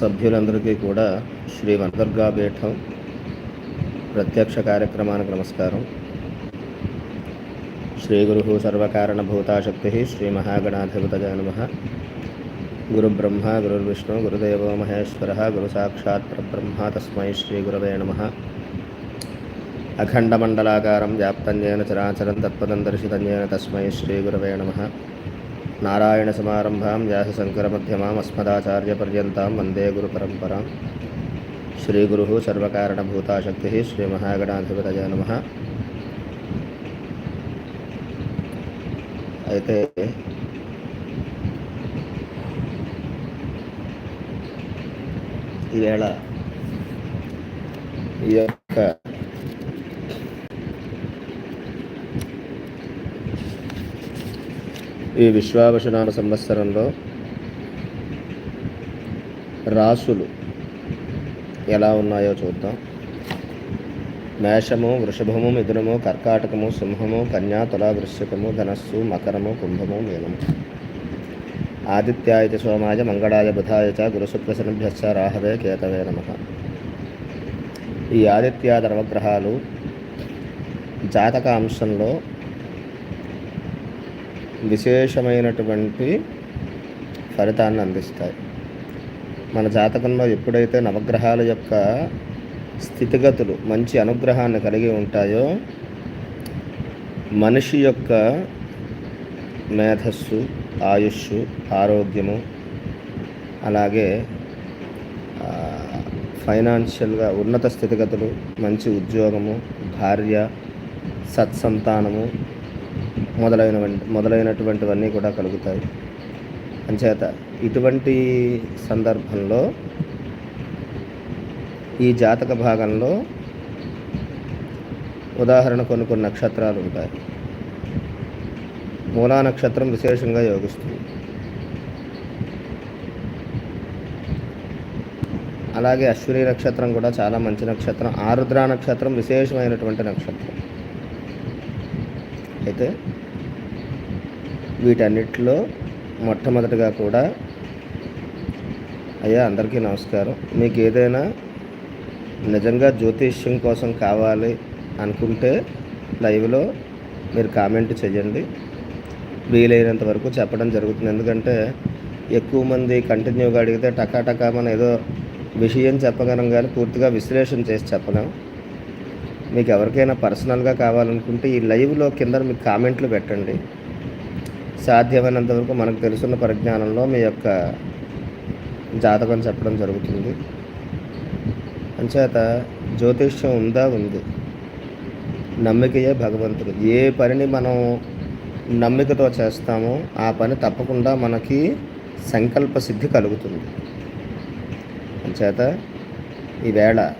సభ్యులందరికీ కూడా శ్రీ వనదుర్గాపీఠం ప్రత్యక్ష కార్యక్రమానికి నమస్కారం. శ్రీ గురు సర్వకారణభూతాశక్తి శ్రీ మహాగణాధిపతయ నమ. గురుబ్రహ్మ గురుర్విష్ణు గురుదేవో మహేశ్వర గురు సాక్షాత్ పరబ్రహ్మ తస్మై శ్రీ గురవే నమ. అఖండమండలాకారం వ్యాప్తంజేన చరాచరం తత్పదం దర్శితంజేన తస్మై శ్రీ గురవే నమ. నారాయణసమారంభాం వ్యాసశంకరమధ్యమాం అస్మదాచార్యపర్యంతం వందే గురుపరంపరాం శ్రీగురు సర్వకారణభూతాశక్తి శ్రీ మహాగణాధిపతయ నమ అయితే ఈవేళ ఈ యొక్క ఈ విశ్వావసనామ సంవత్సరంలో రాసులు ఎలా ఉన్నాయో చూద్దాం. మేషము వృషభము మిథునము కర్కాటకము సింహము కన్యా తులా వృశ్చికము ధనస్సు మకరము కుంభము మీనము. ఆదిత్యాయ సోమాయ మంగళాయ బుధాయ చ గురుశుక్రశనిభ్యశ్చ రాహవే కేతవే నమ. ఈ ఆదిత్య నవగ్రహాలు జాతక అంశంలో విశేషమైనటువంటి ఫలితాన్ని అందిస్తాయి. మన జాతకంలో ఎప్పుడైతే నవగ్రహాల యొక్క స్థితిగతులు మంచి అనుగ్రహాన్ని కలిగి ఉంటాయో మనిషి యొక్క మేధస్సు ఆయుష్ ఆరోగ్యము అలాగే ఫైనాన్షియల్గా ఉన్నత స్థితిగతులు మంచి ఉద్యోగము భార్య సత్సంతానము మొదలైన మొదలైనటువంటివన్నీ కూడా కలుగుతాయి. అంచేత ఇటువంటి సందర్భంలో ఈ జాతక భాగంలో ఉదాహరణ కొన్ని కొన్ని నక్షత్రాలు ఉంటాయి. మూలా నక్షత్రం విశేషంగా యోగిస్తుంది. అలాగే అశ్విని నక్షత్రం కూడా చాలా మంచి నక్షత్రం. ఆరుద్ర నక్షత్రం విశేషమైనటువంటి నక్షత్రం. అయితే వీటన్నిటిలో మొట్టమొదటిగా కూడా అయ్యా అందరికీ నమస్కారం. మీకు ఏదైనా నిజంగా జ్యోతిష్యం కోసం కావాలి అనుకుంటే లైవ్లో మీరు కామెంట్ చేయండి. వీలైనంత వరకు చెప్పడం జరుగుతుంది. ఎందుకంటే ఎక్కువ మంది కంటిన్యూగా అడిగితే టకాటకా మన మనం ఏదో విషయం చెప్పగలం కానీ పూర్తిగా విశ్లేషణ చేసి చెప్పలేము మీకు ఎవరికైనా పర్సనల్గా కావాలనుకుంటే ఈ లైవ్లో కింద మీకు కామెంట్లు పెట్టండి. సాధ్యమైనంత వరకు మనకు తెలుసున్న పరిజ్ఞానంలో మీ యొక్క జాతకం చెప్పడం జరుగుతుంది. అంచేత జ్యోతిష్యం ఉందా? ఉంది. నమ్మికయే భగవంతుడు. ఏ పనిని మనం నమ్మికతో చేస్తామో ఆ పని తప్పకుండా మనకి సంకల్ప సిద్ధి కలుగుతుంది. అంచేత ఈవేళ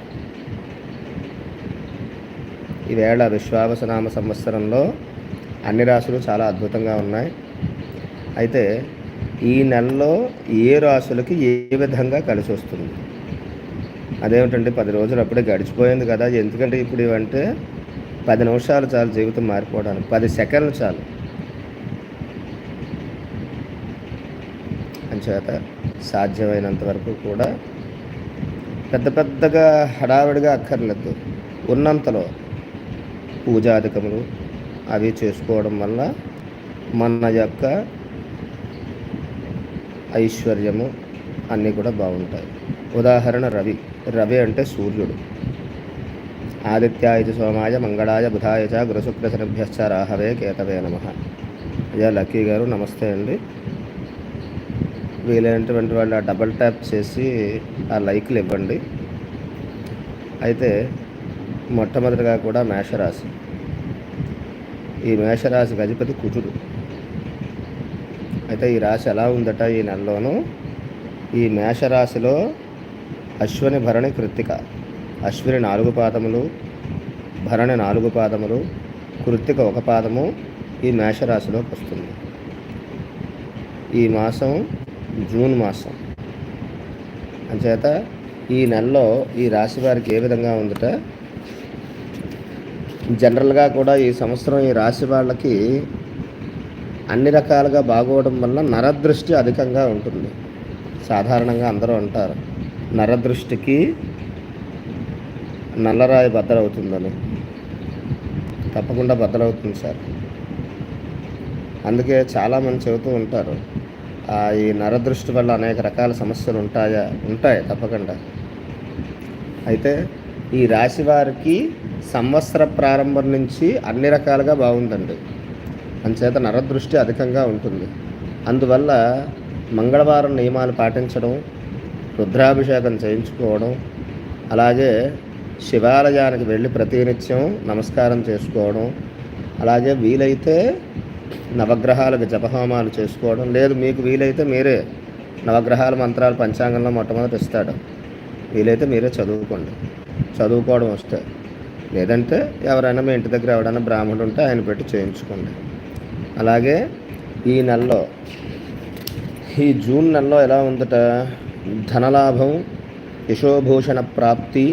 ఈవేళ విశ్వావసనామ సంవత్సరంలో అన్ని రాశులు చాలా అద్భుతంగా ఉన్నాయి. అయితే ఈ నెలలో ఏ రాశులకి ఏ విధంగా కలిసి వస్తుంది? అదేమిటంటే పది రోజులు అప్పుడే గడిచిపోయింది కదా. ఎందుకంటే ఇప్పుడు ఇవంటే పది నిమిషాలు చాలు జీవితం మారిపోవడానికి. పది సెకండ్లు చాలు. అంచేత సాధ్యమైనంత వరకు కూడా పెద్ద పెద్దగా హడావిడిగా అక్కర్లేదు. ఉన్నంతలో పూజాధికములు అవి చేసుకోవడం వల్ల మన యొక్క ఐశ్వర్యము అన్నీ కూడా బాగుంటాయి. ఉదాహరణ రవి. రవి అంటే సూర్యుడు. ఆదిత్యాయ సోమాయ మంగళాయ బుధాయ చ గురుశుక్రశనభ్యశ్చ రాహవే కేతవే నమ. అయ్యా లక్కీ గారు నమస్తే అండి. వీలైనటువంటి వాళ్ళు ఆ డబల్ ట్యాప్ చేసి ఆ లైక్లు ఇవ్వండి. అయితే మొట్టమొదటిగా కూడా మేషరాశి. ఈ మేషరాశికి అధిపతి కుజుడు. అయితే ఈ రాశి ఎలా ఉందట ఈ నెలలోనూ? ఈ మేషరాశిలో అశ్వని భరణి కృత్తిక. అశ్విని నాలుగు పాదములు భరణి నాలుగు పాదములు కృత్తిక ఒక పాదము ఈ మేషరాశిలోకి వస్తుంది. ఈ మాసం జూన్ మాసం. అంచేత ఈ నెలలో ఈ రాశి వారికి ఏ విధంగా ఉందట? జనరల్గా కూడా ఈ సంవత్సరం ఈ రాశి వాళ్ళకి అన్ని రకాలుగా బాగోవడం వల్ల నరదృష్టి అధికంగా ఉంటుంది. సాధారణంగా అందరూ అంటారు నరదృష్టికి నల్లరాయి బద్దలవుతుందని. తప్పకుండా బద్దలవుతుంది సార్. అందుకే చాలామంది చెబుతూ ఉంటారు ఆ, ఈ నరదృష్టి వల్ల అనేక రకాల సమస్యలు ఉంటాయా? ఉంటాయి తప్పకుండా. అయితే ఈ రాశి వారికి సంవత్సర ప్రారంభం నుంచి అన్ని రకాలుగా బాగుందండి. అంచేత నరదృష్టి అధికంగా ఉంటుంది. అందువల్ల మంగళవారం నియమాలు పాటించడం రుద్రాభిషేకం చేయించుకోవడం అలాగే శివాలయానికి వెళ్ళి ప్రతినిత్యం నమస్కారం చేసుకోవడం అలాగే వీలైతే నవగ్రహాలకు జపహోమాలు చేసుకోవడం. లేదు మీకు వీలైతే మీరే నవగ్రహాల మంత్రాలు పంచాంగంలో మొట్టమొదటి ఇస్తాడు. వీలైతే మీరే చదువుకోండి. చదువుకోవడం వస్తే లేదంటే ఎవరైనా మీ ఇంటి దగ్గర ఎవరైనా బ్రాహ్మణుడు ఉంటే ఆయన పెట్టి చేయించుకోండి. అలాగే ఈ నెలలో ఈ జూన్ నెలలో ఎలా ఉందట? ధనలాభం యశోభూషణ ప్రాప్తి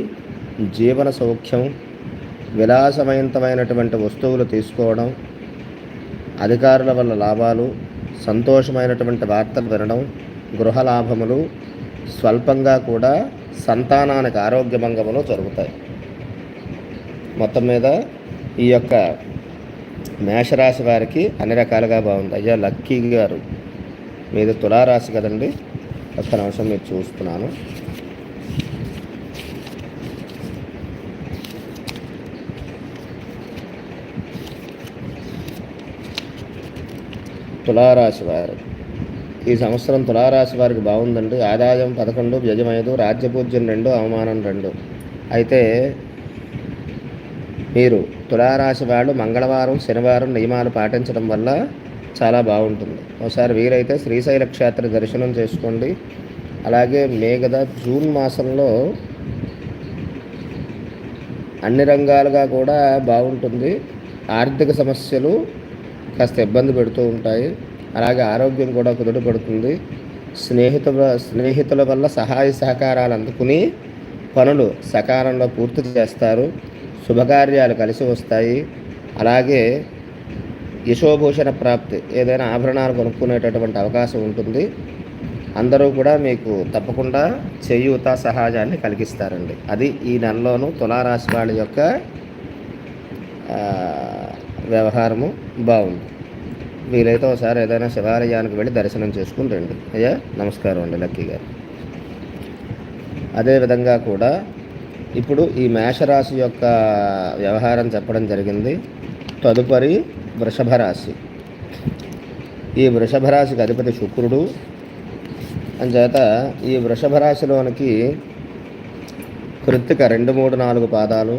జీవన సౌఖ్యం విలాసవంతమైనటువంటి వస్తువులు తీసుకోవడం అధికారుల వల్ల లాభాలు సంతోషమైనటువంటి వార్తలు వినడం గృహ లాభములు స్వల్పంగా కూడా సంతానానికి ఆరోగ్య భంగములు జరుగుతాయి. మొత్తం మీద ఈ యొక్క మేషరాశి వారికి అన్ని రకాలుగా బాగుంది. అయ్యా లక్కీ గారు మీద తులారాశి కదండి. ఒక్క నిమిషం మీరు చూస్తున్నాను. తులారాశి వారు. ఈ సంవత్సరం తులారాశి వారికి బాగుందండి. ఆదాయం పదకొండు వ్యయం ఐదు రాజ్యపూజ్యం రెండు అవమానం రెండు. అయితే మీరు తులారాశి వాళ్ళు మంగళవారం శనివారం నియమాలు పాటించడం వల్ల చాలా బాగుంటుంది. ఒకసారి వీలైతే శ్రీశైల క్షేత్ర దర్శనం చేసుకోండి. అలాగే మే కదా జూన్ మాసంలో అన్ని రంగాలుగా కూడా బాగుంటుంది. ఆర్థిక సమస్యలు కాస్త ఇబ్బంది పెడుతూ ఉంటాయి. అలాగే ఆరోగ్యం కూడా కుదుటపడుతుంది స్నేహితుల స్నేహితుల వల్ల సహాయ సహకారాలు అందుకుని పనులు సకాలంలో పూర్తి చేస్తారు. శుభకార్యాలు కలిసి వస్తాయి. అలాగే యశోభూషణ ప్రాప్తి ఏదైనా ఆభరణాలు కొనుక్కునేటటువంటి అవకాశం ఉంటుంది. అందరూ కూడా మీకు తప్పకుండా చేయూత సహజాన్ని కలిగిస్తారండి. అది ఈ నెలలోనూ తులారాశి వాళ్ళ యొక్క వ్యవహారము బాగుంది. వీలైతే ఒకసారి ఏదైనా శివాలయానికి వెళ్ళి దర్శనం చేసుకుని రండి. అయ్యా నమస్కారం అండి లక్కీ గారు. అదేవిధంగా కూడా ఇప్పుడు ఈ మేషరాశి యొక్క వ్యవహారం చెప్పడం జరిగింది. తదుపరి వృషభ రాశి. ఈ వృషభ రాశికి అధిపతి శుక్రుడు. అంచేత ఈ వృషభ రాశిలోనికి కృత్తిక రెండు మూడు నాలుగు పాదాలు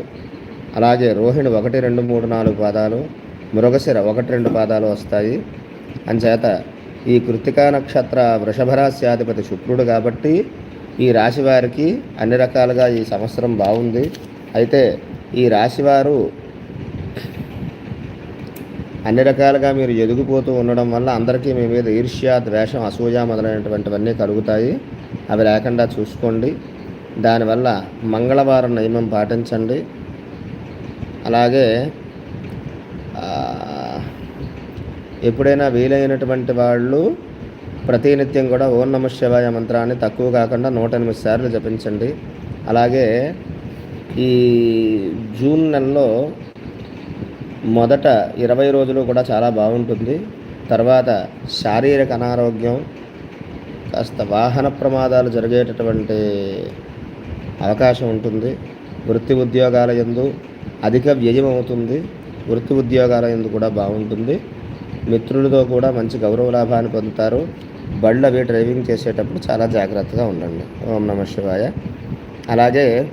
అలాగే రోహిణి ఒకటి రెండు మూడు నాలుగు పాదాలు మృగశిర ఒకటి రెండు పాదాలు వస్తాయి. అంచేత ఈ కృత్తికా నక్షత్ర వృషభ రాశ్యాధిపతి శుక్రుడు కాబట్టి ఈ రాశి వారికి అన్ని రకాలుగా ఈ సంవత్సరం బాగుంది. అయితే ఈ రాశివారు అన్ని రకాలుగా మీరు ఎదిగిపోతూ ఉండడం వల్ల అందరికీ మీ మీద ఈర్ష్య ద్వేషం అసూయ మొదలైనటువంటివన్నీ కలుగుతాయి. అవి లేకుండా చూసుకోండి. దానివల్ల మంగళవారం నియమం పాటించండి. అలాగే ఎప్పుడైనా వీలైనటువంటి వాళ్ళు ప్రతినిత్యం కూడా ఓం నమ శివాయ మంత్రాన్ని తక్కువ కాకుండా నూట ఎనిమిది సార్లు జపించండి. అలాగే ఈ జూన్ నెలలో మొదట ఇరవై రోజులు కూడా చాలా బాగుంటుంది. తర్వాత శారీరక అనారోగ్యం కాస్త వాహన ప్రమాదాలు జరిగేటటువంటి అవకాశం ఉంటుంది. వృత్తి ఉద్యోగాల ఎందు అధిక వ్యయం అవుతుంది. వృత్తి ఉద్యోగాల ఎందు కూడా బాగుంటుంది. మిత్రులతో కూడా మంచి గౌరవ లాభాన్ని పొందుతారు. బళ్ళు అవి డ్రైవింగ్ చేసేటప్పుడు చాలా జాగ్రత్తగా ఉండండి. ఓం నమ శివాయ. అలాగే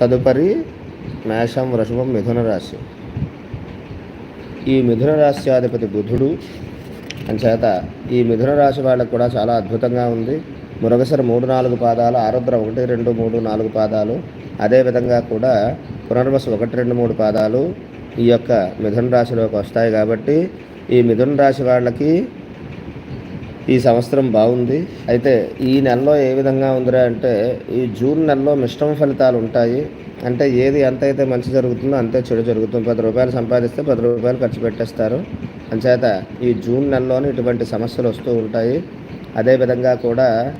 తదుపరి మేషం వృషభం మిథున రాశి. ఈ మిథున రాశ్యాధిపతి బుధుడు అంచేత ఈ మిథున రాశి వాళ్ళకు కూడా చాలా అద్భుతంగా ఉంది. మృగశిర మూడు నాలుగు పాదాలు ఆరుద్ర ఒకటి రెండు మూడు నాలుగు పాదాలు. అదేవిధంగా కూడా పునర్వసు ఒకటి రెండు మూడు పాదాలు ఈ యొక్క మిథున రాశిలోకి వస్తాయి కాబట్టి ఈ మిథున రాశి వాళ్ళకి ఈ సంవత్సరం బాగుంది. అయితే ఈ నెలలో ఏ విధంగా ఉందిరా అంటే ఈ జూన్ నెలలో మిశ్రమ ఫలితాలు ఉంటాయి. అంటే ఏది ఎంత అయితే మంచి జరుగుతుందో అంతే చెడు జరుగుతుంది. పది రూపాయలు సంపాదిస్తే పది రూపాయలు ఖర్చు పెట్టేస్తారు. అంచేత ఈ జూన్ నెలలోనే ఇటువంటి సమస్యలు వస్తూ ఉంటాయి. అదేవిధంగా కూడా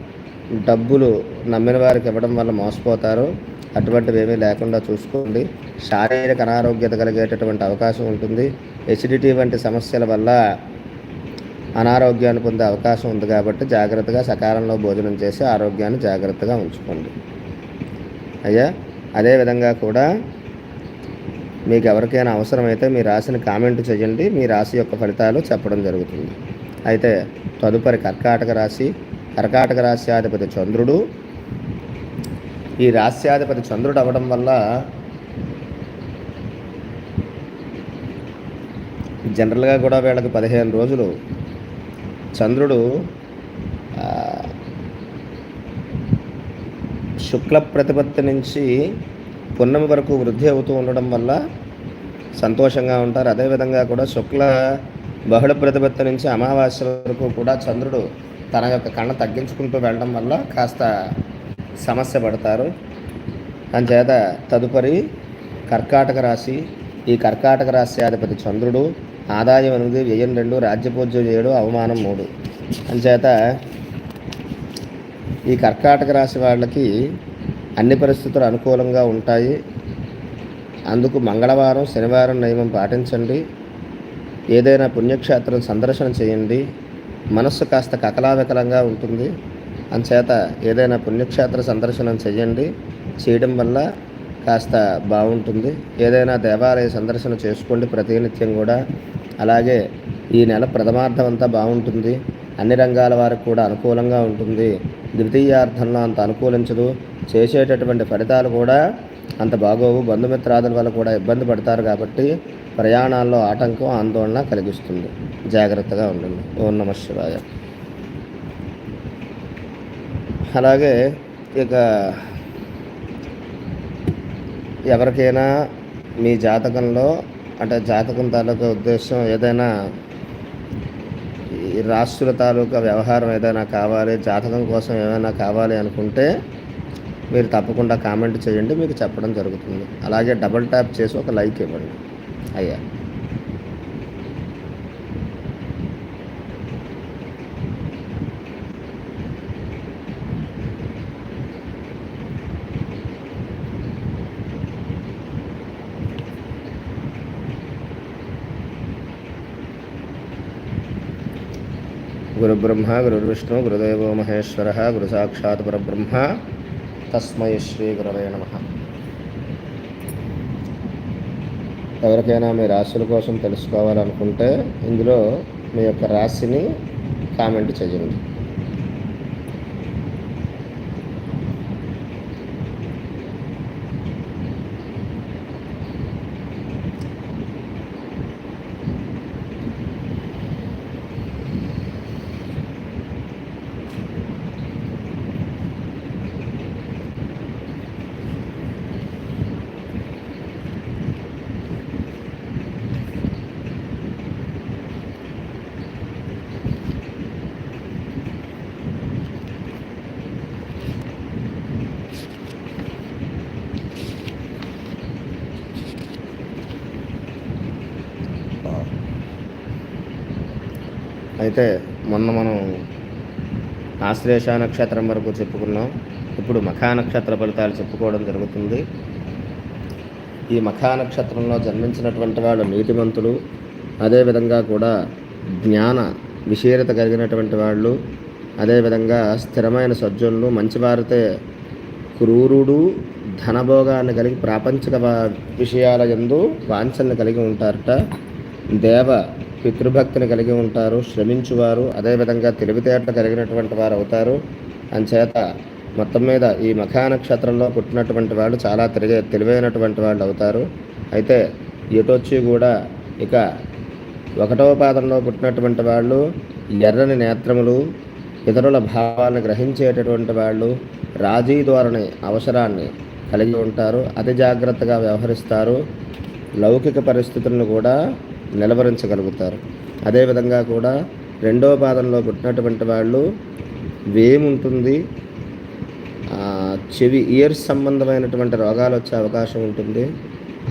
డబ్బులు నమ్మిన వారికి ఇవ్వడం వల్ల మోసపోతారు. అటువంటివి ఏమీ లేకుండా చూసుకోండి. శారీరక అనారోగ్యత కలిగేటటువంటి అవకాశం ఉంటుంది. ఎసిడిటీ వంటి సమస్యల వల్ల అనారోగ్యాన్ని పొందే అవకాశం ఉంది కాబట్టి జాగ్రత్తగా సకాలంలో భోజనం చేసి ఆరోగ్యాన్ని జాగ్రత్తగా ఉంచుకోండి. అయ్యా అదేవిధంగా కూడా మీకు ఎవరికైనా అవసరమైతే మీ రాశిని కామెంట్ చేయండి. మీ రాశి యొక్క ఫలితాలు చెప్పడం జరుగుతుంది. అయితే తదుపరి కర్కాటక రాశి. కర్కాటక రాశ్యాధిపతి చంద్రుడు. ఈ రాశ్యాధిపతి చంద్రుడు అవ్వడం వల్ల జనరల్గా కూడా వీళ్ళకి పదిహేను రోజులు. చంద్రుడు శుక్ల ప్రతిపత్తి నుంచి పున్నమి వరకు వృద్ధి అవుతూ ఉండడం వల్ల సంతోషంగా ఉంటారు. అదేవిధంగా కూడా శుక్ల బహుళ ప్రతిపత్తి నుంచి అమావాస్య వరకు కూడా చంద్రుడు తన యొక్క కళ్ళ తగ్గించుకుంటూ వెళ్ళడం వల్ల కాస్త సమస్య పడతారు. అంచేత తదుపరి కర్కాటక రాశి ఈ కర్కాటక రాష్ట్రాధిపతి చంద్రుడు ఆదాయం ఎనిమిది వ్యయం రెండు రాజ్యపూజ్యం ఏడు అవమానం మూడు. అంచేత ఈ కర్కాటక రాశి వాళ్ళకి అన్ని పరిస్థితులు అనుకూలంగా ఉంటాయి. అందుకు మంగళవారం శనివారం నియమం పాటించండి. ఏదైనా పుణ్యక్షేత్రం సందర్శన చేయండి. మనస్సు కాస్త కకలావికలంగా ఉంటుంది. అంచేత ఏదైనా పుణ్యక్షేత్ర సందర్శనం చేయండి. చేయడం వల్ల కాస్త బాగుంటుంది. ఏదైనా దేవాలయ సందర్శన చేసుకోండి ప్రతినిత్యం కూడా. అలాగే ఈ నెల ప్రథమార్థం అంతా బాగుంటుంది. అన్ని రంగాల వారికి కూడా అనుకూలంగా ఉంటుంది. ద్వితీయార్థంలో అంత అనుకూలించదు. చేసేటటువంటి ఫలితాలు కూడా అంత బాగోవు. బంధుమిత్రాదుల వల్ల కూడా ఇబ్బంది పడతారు కాబట్టి ప్రయాణాల్లో ఆటంకం ఆందోళన కలిగిస్తుంది. జాగ్రత్తగా ఉండండి. ఓం నమ శివాయ. అలాగే ఇక ఎవరికైనా మీ జాతకంలో అంటే జాతకం తాలూకా ఉద్దేశం ఏదైనా ఈ రాష్ట్రుల తాలూకా వ్యవహారం ఏదైనా కావాలి జాతకం కోసం ఏమైనా కావాలి అనుకుంటే మీరు తప్పకుండా కామెంట్ చేయండి మీకు చెప్పడం జరుగుతుంది. అలాగే డబుల్ ట్యాప్ చేసి ఒక లైక్ ఇవ్వండి. అయ్యా. గురుబ్రహ్మ గురుర్విష్ణు గురుదేవో మహేశ్వర గురు సాక్షాత్ పరబ్రహ్మ తస్మై శ్రీ గురవే నమ ఎవరికైనా మీ రాశుల కోసం తెలుసుకోవాలనుకుంటే ఇందులో మీ యొక్క రాశిని కామెంట్ చేయండి. అయితే మొన్న మనం ఆశ్లేష నక్షత్రం వరకు చెప్పుకున్నాం. ఇప్పుడు మఖా నక్షత్ర ఫలితాలు చెప్పుకోవడం జరుగుతుంది. ఈ మఖా నక్షత్రంలో జన్మించినటువంటి వాళ్ళు నీతిమంతులు అదేవిధంగా కూడా జ్ఞాన విశీరత కలిగినటువంటి వాళ్ళు అదేవిధంగా స్థిరమైన సజ్జనులు మంచివారితే క్రూరుడు ధనభోగాన్ని కలిగి ప్రాపంచిక విషయాల ఎందు వాంఛల్ని కలిగి ఉంటారట. దేవ పితృభక్తిని కలిగి ఉంటారు శ్రమించువారు అదేవిధంగా తెలివితేటలు కలిగినటువంటి వారు అవుతారు. అంచేత మొత్తం మీద ఈ మఖా నక్షత్రంలో పుట్టినటువంటి వాళ్ళు చాలా తిరిగే తెలివైనటువంటి వాళ్ళు అవుతారు. అయితే ఎటొచ్చి కూడా ఇక ఒకటవ పాదంలో పుట్టినటువంటి వాళ్ళు ఎర్రని నేత్రములు ఇతరుల భావాలను గ్రహించేటటువంటి వాళ్ళు రాజీ ధోరణి అవసరాన్ని కలిగి ఉంటారు అతి జాగ్రత్తగా వ్యవహరిస్తారు. లౌకిక పరిస్థితులను కూడా నిలవరించగలుగుతారు. అదేవిధంగా కూడా రెండవ పాదంలో పుట్టినటువంటి వాళ్ళు వేముంటుంది. చెవి ఇయర్స్ సంబంధమైనటువంటి రోగాలు వచ్చే అవకాశం ఉంటుంది.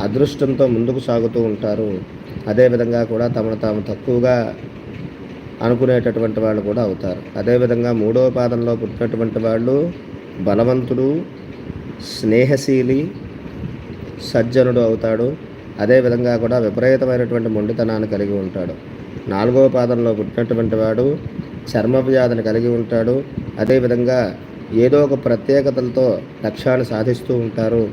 అదృష్టంతో ముందుకు సాగుతూ ఉంటారు. అదేవిధంగా కూడా తమను తాము తక్కువగా అనుకునేటటువంటి వాళ్ళు కూడా అవుతారు. అదేవిధంగా మూడవ పాదంలో పుట్టినటువంటి వాళ్ళు బలవంతుడు స్నేహశీలి సజ్జనుడు అవుతాడు. అదేవిధంగా కూడా విపరీతమైనటువంటి మొండితనాన్ని కలిగి ఉంటాడు. నాలుగవ పాదంలో పుట్టినటువంటి వాడు చర్మ వ్యాధిని కలిగి ఉంటాడు. అదేవిధంగా ఏదో ఒక ప్రత్యేకతలతో లక్ష్యాన్ని సాధిస్తూ ఉంటారు.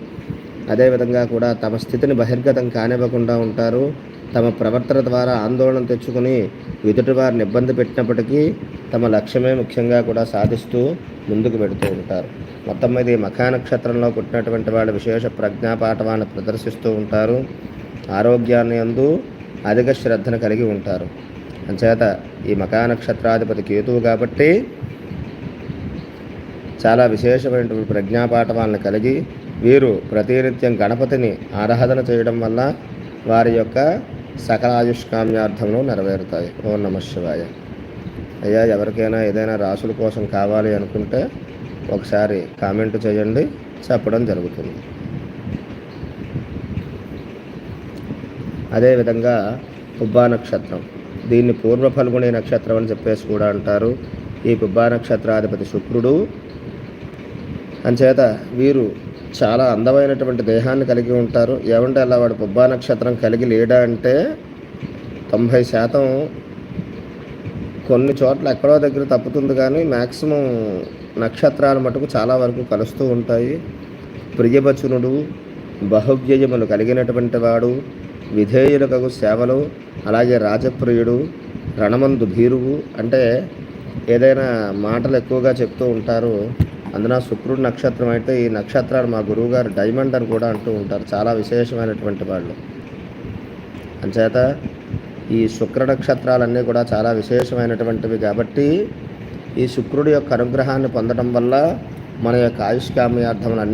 అదేవిధంగా కూడా తమ స్థితిని బహిర్గతం కానివ్వకుండా ఉంటారు. తమ ప్రవర్తన ద్వారా ఆందోళన తెచ్చుకుని ఎదుటి వారిని ఇబ్బంది పెట్టినప్పటికీ తమ లక్ష్యమే ముఖ్యంగా కూడా సాధిస్తూ ముందుకు పెడుతూ ఉంటారు. మొత్తం మీద ఈ నక్షత్రంలో పుట్టినటువంటి వాళ్ళు విశేష ప్రజ్ఞాపాఠవాన్ని ప్రదర్శిస్తూ ఉంటారు. ఆరోగ్యాన్ని అందు అధిక శ్రద్ధను కలిగి ఉంటారు. అంచేత ఈ మకా నక్షత్రాధిపతి కేతువు కాబట్టి చాలా విశేషమైనటువంటి ప్రజ్ఞాపాఠవాలను కలిగి వీరు ప్రతినిత్యం గణపతిని ఆరాధన చేయడం వల్ల వారి యొక్క సకల ఆయుష్కామ్యార్థంలో నెరవేరుతాయి. ఓం నమ శివాయ. అయ్యా ఎవరికైనా ఏదైనా రాసుల కోసం కావాలి అనుకుంటే ఒకసారి కామెంట్ చేయండి చెప్పడం జరుగుతుంది. అదేవిధంగా పుబ్బా నక్షత్రం. దీన్ని పూర్వ ఫల్గుణి నక్షత్రం అని చెప్పేసి కూడా అంటారు. ఈ పుబ్బా నక్షత్రాధిపతి శుక్రుడు. అంచేత వీరు చాలా అందమైనటువంటి దేహాన్ని కలిగి ఉంటారు. ఏమంటే అలా వాడు పుబ్బా నక్షత్రం కలిగి లేడా అంటే తొంభై శాతం కొన్ని చోట్ల ఎక్కడో దగ్గర తప్పుతుంది కానీ మ్యాక్సిమం నక్షత్రాలు మటుకు చాలా వరకు కలుస్తూ ఉంటాయి. ప్రియవచనుడు బహువ్యయములు కలిగినటువంటి వాడు విధేయులకు సేవలు అలాగే రాజప్రియుడు రణమందు భీరువు అంటే ఏదైనా మాటలు ఎక్కువగా చెప్తూ ఉంటారు అందున శుక్రుడు నక్షత్రం అయితే ఈ నక్షత్రాలు మా గురువుగారు డైమండ్ అని కూడా అంటూ ఉంటారు. చాలా విశేషమైనటువంటి వాళ్ళు. అంచేత ఈ శుక్ర నక్షత్రాలన్నీ కూడా చాలా విశేషమైనటువంటివి కాబట్టి ఈ శుక్రుడి యొక్క అనుగ్రహాన్ని పొందడం వల్ల మన యొక్క ఆయుష్కామ్యార్థములన్నీ